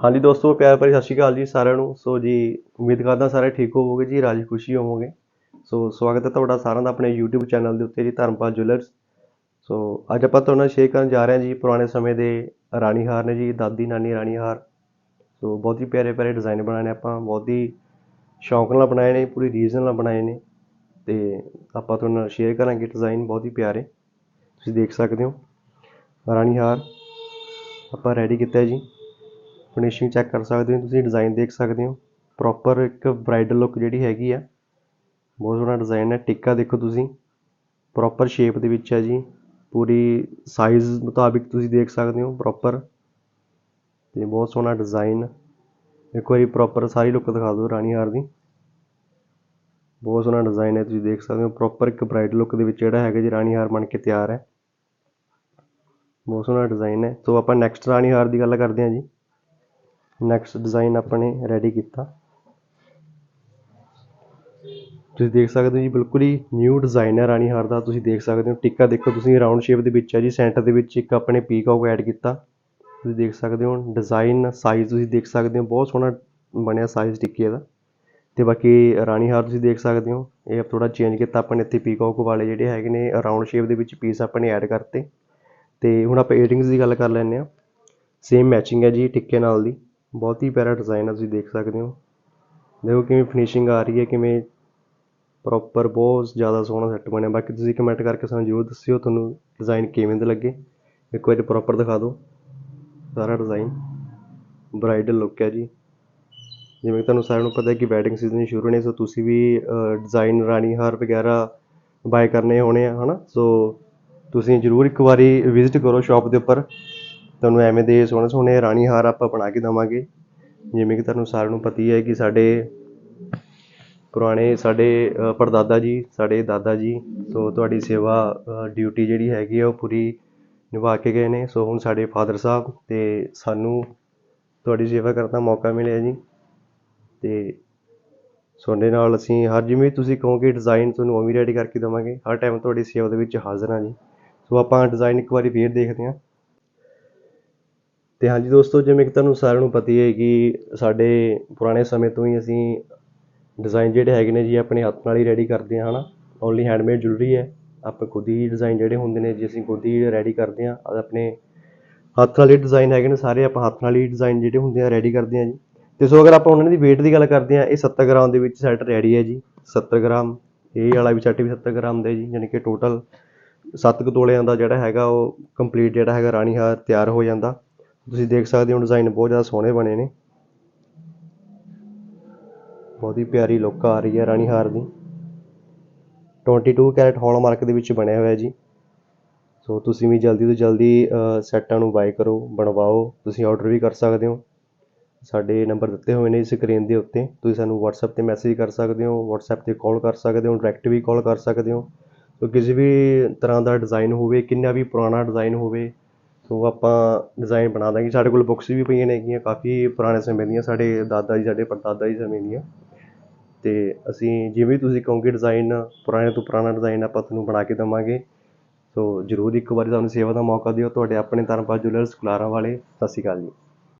ਹਾਂਜੀ ਦੋਸਤੋ, ਪਿਆਰ ਭਰੀ ਸਤਿ ਸ਼੍ਰੀ ਅਕਾਲ ਜੀ ਸਾਰਿਆਂ ਨੂੰ। ਸੋ ਜੀ, ਉਮੀਦ ਕਰਦਾ ਸਾਰੇ ਠੀਕ ਹੋਵੋਗੇ ਜੀ, ਰਾਜੀ ਖੁਸ਼ੀ ਹੋਵੋਗੇ। ਸੋ ਸਵਾਗਤ ਹੈ ਤੁਹਾਡਾ ਸਾਰਿਆਂ ਦਾ ਆਪਣੇ YouTube ਚੈਨਲ ਦੇ ਉੱਤੇ ਜੀ, ਧਰਮਪਾਲ ਜੁਐਲਰਸ। ਸੋ ਅੱਜ ਆਪਾਂ ਤੁਹਾਡੇ ਨਾਲ ਸ਼ੇਅਰ ਕਰਨ ਜਾ ਰਹੇ ਹਾਂ ਜੀ, ਪੁਰਾਣੇ ਸਮੇਂ ਦੇ ਰਾਣੀ ਹਾਰ ਨੇ ਜੀ, ਦਾਦੀ ਨਾਨੀ ਰਾਣੀ ਹਾਰ ਸੋ ਬਹੁਤ ਹੀ ਪਿਆਰੇ ਪਿਆਰੇ ਡਿਜ਼ਾਈਨ ਬਣਾਏ ਨੇ ਆਪਾਂ, ਬਹੁਤ ਹੀ ਸ਼ੌਂਕ ਨਾਲ ਬਣਾਏ ਨੇ, ਪੂਰੀ ਰੀਜ਼ਨ ਨਾਲ ਬਣਾਏ ਨੇ। ਤੇ ਆਪਾਂ ਤੁਹਾਡੇ ਨਾਲ ਸ਼ੇਅਰ ਕਰਾਂਗੇ ਡਿਜ਼ਾਈਨ ਬਹੁਤ ਹੀ ਪਿਆਰੇ। ਤੁਸੀਂ ਦੇਖ ਸਕਦੇ ਹੋ ਰਾਣੀ ਹਾਰ ਆਪਾਂ ਰੈਡੀ ਕੀਤਾ ਜੀ। ਫਿਨਿਸ਼ਿੰਗ ਚੈੱਕ ਕਰ ਸਕਦੇ ਹੋ, ਤੁਸੀਂ ਡਿਜ਼ਾਈਨ ਦੇਖ ਸਕਦੇ ਹੋ। ਪ੍ਰੋਪਰ ਇੱਕ ਬ੍ਰਾਈਡਲ ਲੁੱਕ ਜਿਹੜੀ ਹੈਗੀ ਆ, ਬਹੁਤ ਸੋਹਣਾ ਡਿਜ਼ਾਈਨ ਹੈ। ਟਿੱਕਾ ਦੇਖੋ ਤੁਸੀਂ ਪ੍ਰੋਪਰ ਸ਼ੇਪ ਦੇ ਵਿੱਚ ਹੈ ਜੀ। ਪੂਰੀ ਸਾਈਜ਼ ਮੁਤਾਬਿਕ ਤੁਸੀਂ ਦੇਖ ਸਕਦੇ ਹੋ ਪ੍ਰੋਪਰ ਤੇ ਬਹੁਤ ਸੋਹਣਾ ਡਿਜ਼ਾਈਨ ਇੱਕ ਵਾਰੀ ਪ੍ਰੋਪਰ ਸਾਰੀ ਲੁੱਕ ਦਿਖਾ ਦਿਓ ਰਾਣੀ ਹਾਰ ਦੀ। ਬਹੁਤ ਸੋਹਣਾ ਡਿਜ਼ਾਈਨ ਹੈ, ਤੁਸੀਂ ਦੇਖ ਸਕਦੇ ਹੋ। ਪ੍ਰੋਪਰ ਇੱਕ ਬ੍ਰਾਈਡਲ ਲੁੱਕ ਦੇ ਵਿੱਚ ਜਿਹੜਾ ਹੈਗਾ ਜੀ, ਰਾਣੀ ਹਾਰ ਬਣ ਕੇ ਤਿਆਰ ਹੈ। ਬਹੁਤ ਸੋਹਣਾ ਡਿਜ਼ਾਈਨ ਹੈ। ਸੋ ਆਪਾਂ ਨੈਕਸਟ ਰਾਣੀ ਹਾਰ ਦੀ ਗੱਲ ਕਰਦੇ ਹਾਂ ਜੀ। ਨੈਕਸਟ ਡਿਜ਼ਾਈਨ ਆਪਣੇ ਰੈਡੀ ਕੀਤਾ। ਤੁਸੀਂ ਦੇਖ ਸਕਦੇ ਹੋ ਜੀ, ਬਿਲਕੁਲ ਹੀ ਨਿਊ ਡਿਜ਼ਾਈਨ ਹੈ ਰਾਣੀ ਹਾਰ ਦਾ ਤੁਸੀਂ ਦੇਖ ਸਕਦੇ ਹੋ, ਟਿੱਕਾ ਦੇਖੋ ਤੁਸੀਂ ਰਾਉਂਡ ਸ਼ੇਪ ਦੇ ਵਿੱਚ ਹੈ ਜੀ ਸੈਂਟਰ ਦੇ ਵਿੱਚ ਇੱਕ ਆਪਣੇ ਪੀਕੌਕ ਐਡ ਕੀਤਾ। ਤੁਸੀਂ ਦੇਖ ਸਕਦੇ ਹੋ ਡਿਜ਼ਾਈਨ ਸਾਈਜ਼ ਤੁਸੀਂ ਦੇਖ ਸਕਦੇ ਹੋ, ਬਹੁਤ ਸੋਹਣਾ ਬਣਿਆ ਸਾਈਜ਼ ਟਿੱਕੇ ਦਾ ਤੇ ਬਾਕੀ ਰਾਣੀ ਹਾਰ ਤੁਸੀਂ ਦੇਖ ਸਕਦੇ ਹੋ, ਇਹ ਥੋੜਾ ਚੇਂਜ ਕੀਤਾ ਆਪਾਂ ਨੇ ਇੱਥੇ ਪੀਕੌਕ ਵਾਲੇ ਜਿਹੜੇ ਹੈਗੇ ਨੇ ਰਾਉਂਡ ਸ਼ੇਪ ਦੇ ਵਿੱਚ ਪੀਸ ਆਪਾਂ ਨੇ ਐਡ ਕਰਤੇ। ਤੇ ਹੁਣ ਆਪਾਂ ਏਅਰਿੰਗਸ ਦੀ ਗੱਲ ਕਰ ਲੈਂਦੇ ਆ ਸੇਮ ਮੈਚਿੰਗ ਹੈ ਜੀ, ਟਿੱਕੇ ਨਾਲ ਦੀ। ਬਹੁਤ ਹੀ ਪਿਆਰਾ ਡਿਜ਼ਾਇਨ ਆ, ਤੁਸੀਂ ਦੇਖ ਸਕਦੇ ਹੋ। ਦੇਖੋ ਕਿਵੇਂ ਫਿਨਿਸ਼ਿੰਗ ਆ ਰਹੀ ਹੈ, ਕਿਵੇਂ ਪ੍ਰੋਪਰ ਬਹੁਤ ਜ਼ਿਆਦਾ ਸੋਹਣਾ ਸੈੱਟ ਬਣਿਆ। ਬਾਕੀ ਤੁਸੀਂ ਕਮੈਂਟ ਕਰਕੇ ਸਾਨੂੰ ਜ਼ਰੂਰ ਦੱਸਿਓ ਤੁਹਾਨੂੰ ਡਿਜ਼ਾਈਨ ਕਿਵੇਂ ਦੇ ਲੱਗੇ। ਇੱਕ ਵਾਰੀ ਪ੍ਰੋਪਰ ਦਿਖਾ ਦਿਓ। ਸਾਰਾ ਡਿਜ਼ਾਈਨ ਬ੍ਰਾਈਡਲ ਲੁੱਕ ਹੈ ਜੀ। ਜਿਵੇਂ ਤੁਹਾਨੂੰ ਸਾਰਿਆਂ ਨੂੰ ਪਤਾ ਹੈ ਕਿ ਵੈਡਿੰਗ ਸੀਜ਼ਨ ਸ਼ੁਰੂ ਨੇ ਸੋ ਤੁਸੀਂ ਵੀ ਡਿਜ਼ਾਈਨ ਰਾਣੀ ਹਾਰ ਵਗੈਰਾ ਬਾਏ ਕਰਨੇ ਹੋਣੇ ਆ, ਹਨਾ? ਸੋ ਤੁਸੀਂ ਜ਼ਰੂਰ ਇੱਕ ਵਾਰੀ ਵਿਜ਼ਿਟ ਕਰੋ ਸ਼ਾਪ ਦੇ ਉੱਪਰ। ਤੁਹਾਨੂੰ ਐਵੇਂ ਦੇ ਸੋਹਣੇ ਸੋਹਣੇ ਰਾਣੀ ਹਾਰ ਆਪਾਂ ਬਣਾ ਕੇ ਦੇਵਾਂਗੇ। ਜਿਵੇਂ ਕਿ ਤੁਹਾਨੂੰ ਸਾਰਿਆਂ ਨੂੰ ਪਤਾ ਹੀ ਹੈ ਕਿ ਸਾਡੇ ਪੁਰਾਣੇ ਸਾਡੇ ਅ, ਪੜਦਾਦਾ ਜੀ ਸਾਡੇ ਦਾਦਾ ਜੀ ਸੋ ਤੁਹਾਡੀ ਸੇਵਾ ਡਿਊਟੀ ਜਿਹੜੀ ਹੈਗੀ ਆ ਉਹ ਪੂਰੀ ਨਿਭਾ ਕੇ ਗਏ ਨੇ। ਸੋ ਹੁਣ ਸਾਡੇ ਫਾਦਰ ਸਾਹਿਬ ਤੇ ਸਾਨੂੰ ਤੁਹਾਡੀ ਸੇਵਾ ਕਰਨ ਦਾ ਮੌਕਾ ਮਿਲਿਆ ਜੀ। ਤੇ ਤੁਹਾਡੇ ਨਾਲ ਅਸੀਂ ਹਰ ਜਿਵੇਂ ਤੁਸੀਂ ਕਹੋਗੇ ਡਿਜ਼ਾਈਨ ਤੁਹਾਨੂੰ ਉਵੇਂ ਰੈਡੀ ਕਰਕੇ ਦੇਵਾਂਗੇ। ਹਰ ਟਾਈਮ ਤੁਹਾਡੀ ਸੇਵਾ ਦੇ ਵਿੱਚ ਹਾਜ਼ਰ ਹਾਂ ਜੀ। ਸੋ ਆਪਾਂ ਡਿਜ਼ਾਈਨ ਇੱਕ ਵਾਰੀ ਫੇਰ ਦੇਖਦੇ ਹਾਂ। ਅਤੇ ਹਾਂਜੀ ਦੋਸਤੋ, ਜਿਵੇਂ ਕਿ ਤੁਹਾਨੂੰ ਸਾਰਿਆਂ ਨੂੰ ਪਤਾ ਹੀ ਹੈ ਕਿ ਸਾਡੇ ਪੁਰਾਣੇ ਸਮੇਂ ਤੋਂ ਹੀ ਅਸੀਂ ਡਿਜ਼ਾਇਨ ਜਿਹੜੇ ਹੈਗੇ ਨੇ ਜੀ, ਆਪਣੇ ਹੱਥ ਨਾਲ ਹੀ ਰੈਡੀ ਕਰਦੇ ਹਾਂ ਹੈ ਨਾ ਓਨਲੀ ਹੈਂਡਮੇਡ ਜੁਲਰੀ ਹੈ। ਆਪਾਂ ਖੁਦ ਹੀ ਡਿਜ਼ਾਇਨ ਜਿਹੜੇ ਹੁੰਦੇ ਨੇ ਜੀ, ਅਸੀਂ ਖੁਦ ਹੀ ਰੈਡੀ ਕਰਦੇ ਹਾਂ। ਆਪਣੇ ਹੱਥ ਨਾਲ ਹੀ ਡਿਜ਼ਾਈਨ ਹੈਗੇ ਨੇ ਸਾਰੇ, ਆਪਾਂ ਹੱਥ ਨਾਲ ਹੀ ਡਿਜ਼ਾਈਨ ਜਿਹੜੇ ਹੁੰਦੇ ਆ ਰੈਡੀ ਕਰਦੇ ਹਾਂ ਜੀ। ਤੇ ਸੋ ਅਗਰ ਆਪਾਂ ਉਹਨਾਂ ਦੀ weight ਦੀ ਗੱਲ ਕਰਦੇ ਹਾਂ, ਇਹ 70 ਗ੍ਰਾਮ ਦੇ ਵਿੱਚ ਸੈੱਟ ਰੈਡੀ ਹੈ ਜੀ। 70 ਗ੍ਰਾਮ, ਇਹ ਵਾਲਾ ਵੀ ਸੈੱਟ ਵੀ 70 ਗ੍ਰਾਮ ਦਾ ਜੀ, ਯਾਨੀ ਕਿ ਟੋਟਲ 7 ਕੁ ਤੋਲਿਆਂ ਦਾ ਜਿਹੜਾ ਹੈਗਾ, ਉਹ ਕੰਪਲੀਟ ਜਿਹੜਾ ਹੈਗਾ ਰਾਣੀ ਹਾਰ ਤਿਆਰ ਹੋ ਜਾਂਦਾ। ਤੁਸੀਂ ਦੇਖ ਸਕਦੇ ਹੋ ਡਿਜ਼ਾਈਨ ਬਹੁਤ ਜ਼ਿਆਦਾ ਸੋਹਣੇ ਬਣੇ ਨੇ। ਬਹੁਤ ਹੀ ਪਿਆਰੀ ਲੁੱਕ ਆ ਰਹੀ ਹੈ ਰਾਣੀ ਹਾਰ ਦੀ। 22 ਕੈਰਟ ਹੌਲਮਾਰਕ ਦੇ ਵਿੱਚ ਬਣਿਆ ਹੋਇਆ ਜੀ। ਸੋ ਤੁਸੀਂ ਵੀ ਜਲਦੀ ਤੋਂ ਜਲਦੀ ਸੈੱਟਾਂ ਨੂੰ ਬਾਈ ਕਰੋ, ਬਣਵਾਓ, ਤੁਸੀਂ ਆਰਡਰ ਵੀ ਕਰ ਸਕਦੇ ਹੋ। ਸਾਡੇ ਨੰਬਰ ਦਿੱਤੇ ਹੋਏ ਨੇ ਸਕਰੀਨ ਦੇ ਉੱਤੇ। ਤੁਸੀਂ ਸਾਨੂੰ WhatsApp ਤੇ ਮੈਸੇਜ ਕਰ ਸਕਦੇ ਹੋ, WhatsApp ਤੇ ਕਾਲ ਕਰ ਸਕਦੇ ਹੋ ਡਾਇਰੈਕਟ ਵੀ ਕਾਲ ਕਰ ਸਕਦੇ ਹੋ। ਸੋ ਕਿਸੇ ਵੀ ਤਰ੍ਹਾਂ ਦਾ ਡਿਜ਼ਾਈਨ ਹੋਵੇ, ਕਿੰਨਾ ਵੀ ਪੁਰਾਣਾ ਡਿਜ਼ਾਈਨ ਹੋਵੇ ਸੋ ਆਪਾਂ ਡਿਜ਼ਾਈਨ ਬਣਾ ਦਾਂਗੇ। ਸਾਡੇ ਕੋਲ ਬੁੱਕਸ ਵੀ ਪਈਆਂ ਨੇਗੀਆਂ ਕਾਫੀ ਪੁਰਾਣੇ ਸਮੇਂ ਦੀਆਂ। ਸਾਡੇ ਦਾਦਾ ਜੀ, ਸਾਡੇ ਪੜਦਾਦਾ ਜੀ ਸਮੇਂ ਦੀਆਂ। ਅਤੇ ਅਸੀਂ ਜਿਵੇਂ ਤੁਸੀਂ ਕਹੋਗੇ ਡਿਜ਼ਾਈਨ ਪੁਰਾਣੇ ਤੋਂ ਪੁਰਾਣਾ ਡਿਜ਼ਾਈਨ ਆਪਾਂ ਤੁਹਾਨੂੰ ਬਣਾ ਕੇ ਦੇਵਾਂਗੇ। ਸੋ ਜ਼ਰੂਰ ਇੱਕ ਵਾਰੀ ਸਾਨੂੰ ਸੇਵਾ ਦਾ ਮੌਕਾ ਦਿਓ। ਤੁਹਾਡੇ ਆਪਣੇ ਧਰਮਪਾਲ ਜੁਐਲਰਸ ਕੁਲਾਰਾਂ ਵਾਲੇ। ਸਤਿ ਸ਼੍ਰੀ ਅਕਾਲ ਜੀ।